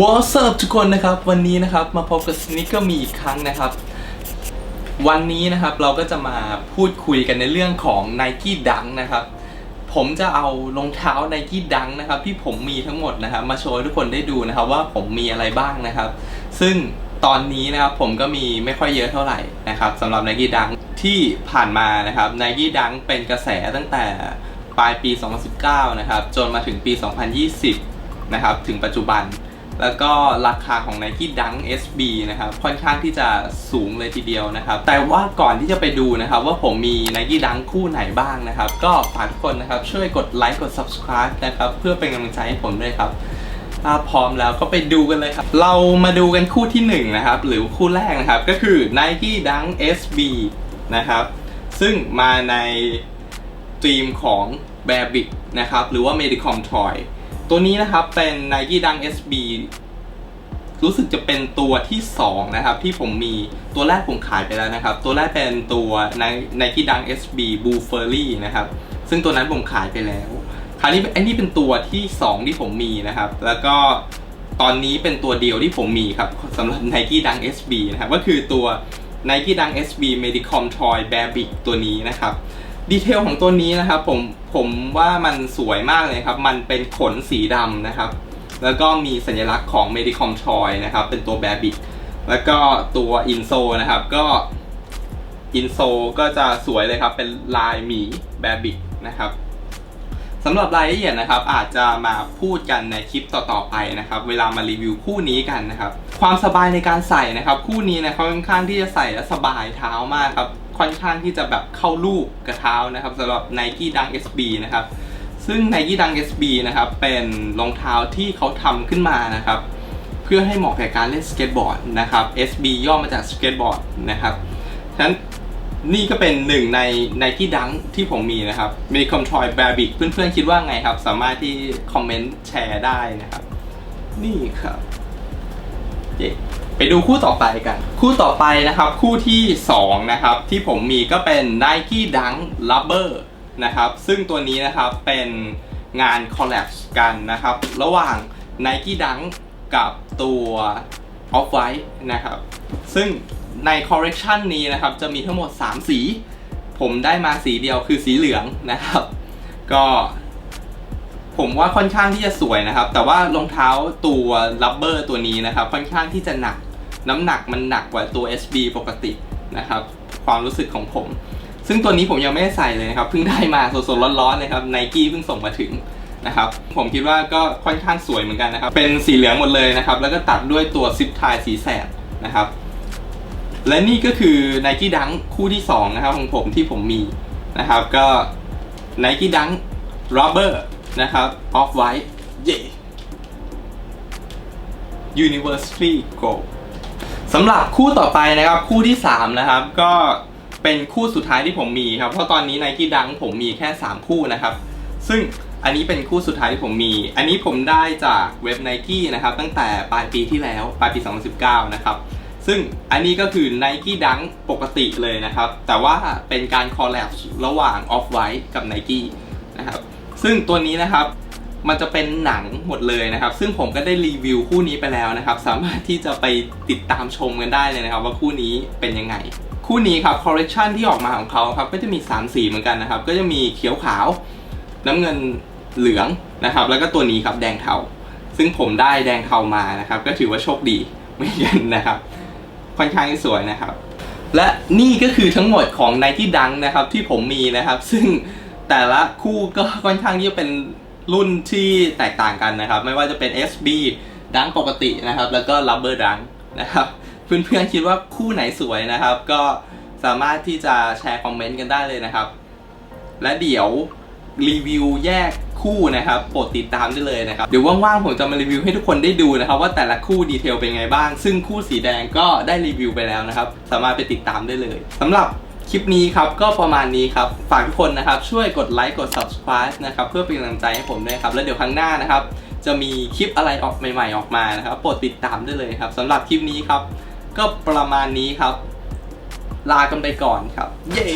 วอลเซิร์ฟทุกคนนะครับวันนี้นะครับมาพบกับสนิ k เกอร์มีอีกครั้งนะครับ วันนี้นะครับเราก็จะมาพูดคุยกันในเรื่องของ n i กี้ดังนะครับ ผมจะเอารองเท้า n i กี้ดังนะครับ ที่ผมมีทั้งหมดนะครับมาโชว์ให้ทุกคนได้ดูนะครับ ว่าผมมีอะไรบ้างนะครับ ซึ่งตอนนี้นะครับผมก็มีไม่ค่อยเยอะเท่าไหร่นะครับสำหรับ n i กี้ดังที่ผ่านมานะครับ n i กี้ดังเป็นกระแสตั้งแต่ปลายปี 2019 นะครับจนมาถึงปี 2020 นะครับถึงปัจจุบัน แล้วก็ราคาของ Nike Dunk SB นะครับค่อนข้างที่จะสูงเลยทีเดียวนะครับ แต่ว่าก่อนที่จะไปดูนะครับ ว่าผมมี Nike Dunk คู่ไหนบ้างนะครับ ก็ฝากทุกคนนะครับช่วยกดไลค์กด subscribe นะครับ เพื่อเป็นกำลังใจให้ผมด้วยครับถ้าพร้อมแล้วก็ไปดูกันเลยครับ เรามาดูกันคู่ที่1นะครับ หรือคู่แรกนะครับก็คือ Nike Dunk SB นะครับ ซึ่งมาในธีมของ b a b i c นะครับ หรือว่า Medicom Toy ตัวนี้นะครับเป็น Nike Dunk SB รู้สึกจะเป็นตัวที่ 2 นะครับ ที่ผมมีตัวแรกผมขายไปแล้วนะครับ ตัวแรกเป็นตัว Nike Dunk SB Blue Furry นะครับ ซึ่งตัวนั้นผมขายไปแล้ว คราวนี้ไอ้นี่เป็นตัวที่ 2 ที่ผมมีนะครับ แล้วก็ตอนนี้เป็นตัวเดียวที่ผมมีครับสำหรับ Nike Dunk SB นะครับ ก็คือตัว Nike Dunk SB Medicom Toy Babic ตัวนี้นะครับ ดีเทลของตัวนี้นะครับผมผมว่ามันสวยมากเลยครับ มันเป็นขนสีดำนะครับ แล้วก็มีสัญลักษณ์ของ Medicom Toy นะครับ เป็นตัว Bearbrick แล้วก็ตัวอินโซนะครับก็อินโซก็จะสวยเลยครับ เป็นลายหมี Bearbrick นะครับสำหรับรายละเอียดนะครับ อาจจะมาพูดกันในคลิปต่อๆไปนะครับ เวลามารีวิวคู่นี้กันนะครับ ความสบายในการใส่นะครับ คู่นี้นะเขาค่อนข้างที่จะใส่แล้วสบายเท้ามากครับ ค่อนข้างที่จะแบบเข้าลูกกระเท้านะครับสำหรับ Nike Dunk SB นะครับซึ่ง Nike Dunk SB นะครับเป็นรองเท้าที่เขาทำขึ้นมานะครับเพื่อให้เหมาะแก่การเล่นสเก็ตบอร์ดนะครับ SB ย่อมาจากสเก็ตบอร์ดนะครับฉะนั้นนี่ก็เป็นหนึ่งใน Nike Dunk ที่ผมมีนะครับ มีคอมทรอยแบบิกเพื่อนๆคิดว่าไงครับ สามารถที่คอมเมนต์แชร์ได้นะครับ นี่ครับเย้ ไปดูคู่ต่อไปกัน คู่ต่อไปนะครับ คู่ที่ 2 นะครับ ที่ผมมีก็เป็น Nike Dunk Rubber นะครับ ซึ่งตัวนี้นะครับเป็นงานคอลแลบกันนะครับ ระหว่าง Nike Dunk กับตัว Off White นะครับ ซึ่งในคอ l เล c ชันนี้นะครับ จะมีทั้งหมด 3 สี ผมได้มาสีเดียวคือสีเหลืองนะครับ ก็ผมว่าค่อนข้างที่จะสวยนะครับ แต่ว่ารองเท้าตัวลับเบอร์ตัวนี้นะครับ ค่อนข้างที่จะหนัก น้ำหนักมันหนักกว่าตัว SB ปกตินะครับความรู้สึกของผม ซึ่งตัวนี้ผมยังไม่ได้ใส่เลยนะครับเพิ่งได้มาสดๆร้อนๆเลยครับไนกี้เพิ่งส่งมาถึงนะครับผมคิดว่าก็ค่อนข้างสวยเหมือนกันนะครับ เป็นสีเหลืองหมดเลยนะครับ แล้วก็ตัดด้วยตัวซิปทายสีแสดนะครับ และนี่ก็คือ Nike Dunk คู่ที่ 2 นะครับของผมที่ผมมีนะครับ ก็ Nike Dunk Rubber นะครับ Off White เย่ University Go สำหรับคู่ต่อไปนะครับคู่ที่ 3 นะครับ ก็เป็นคู่สุดท้ายที่ผมมีครับ เพราะตอนนี้ Nike Dunk ผมมีแค่ 3 คู่นะครับ ซึ่งอันนี้เป็นคู่สุดท้ายที่ผมมี อันนี้ผมได้จากเว็บ Nike นะครับ ตั้งแต่ปลายปีที่แล้วปลายปี 2019 นะครับ ซึ่งอันนี้ก็คือ Nike Dunk ปกติเลยนะครับ แต่ว่าเป็นการคอลแลบระหว่าง Off White กับ Nike นะครับ ซึ่งตัวนี้นะครับ มันจะเป็นหนังหมดเลยนะครับ ซึ่งผมก็ได้รีวิวคู่นี้ไปแล้วนะครับ สามารถที่จะไปติดตามชมกันได้เลยนะครับ ว่าคู่นี้เป็นยังไง คู่นี้ครับคอลเลคชันที่ออกมาของเขาครับก็จะมี 3 สีเหมือนกันนะครับ ก็จะมีเขียวขาว น้ำเงินเหลืองนะครับ แล้วก็ตัวนี้ครับแดงเทาซึ่งผมได้แดงเทามานะครับ ก็ถือว่าโชคดีเหมือนกันนะครับ ค่อนข้างที่สวยนะครับ และนี่ก็คือทั้งหมดของ Nike Dunk นะครับที่ผมมีนะครับ ซึ่งแต่ละคู่ก็ค่อนข้างที่จะเป็น รุ่นที่แตกต่างกันนะครับ ไม่ว่าจะเป็น SB ดังปกตินะครับ แล้วก็ Rubber Dunk นะครับ เพื่อนๆคิดว่าคู่ไหนสวยนะครับ ก็สามารถที่จะแชร์คอมเมนต์กันได้เลยนะครับ และเดี๋ยวรีวิวแยกคู่นะครับโปรดติดตามได้เลยนะครับ เดี๋ยวว่างๆผมจะมารีวิวให้ทุกคนได้ดูนะครับ ว่าแต่ละคู่ดีเทลเป็นไงบ้าง ซึ่งคู่สีแดงก็ได้รีวิวไปแล้วนะครับ สามารถไปติดตามได้เลยสำหรับ คลิปนี้ครับก็ประมาณนี้ครับ ฝากทุกคนนะครับช่วยกดไลค์กด subscribe นะครับเพื่อเป็นกำลังใจให้ผมด้วยครับ แล้วเดี๋ยวครั้งหน้านะครับ จะมีคลิปอะไรออกใหม่ ๆ ออกมานะครับโปรดติดตามได้เลยครับสำหรับคลิปนี้ครับ ก็ประมาณนี้ครับ ลากันไปก่อนครับ เย้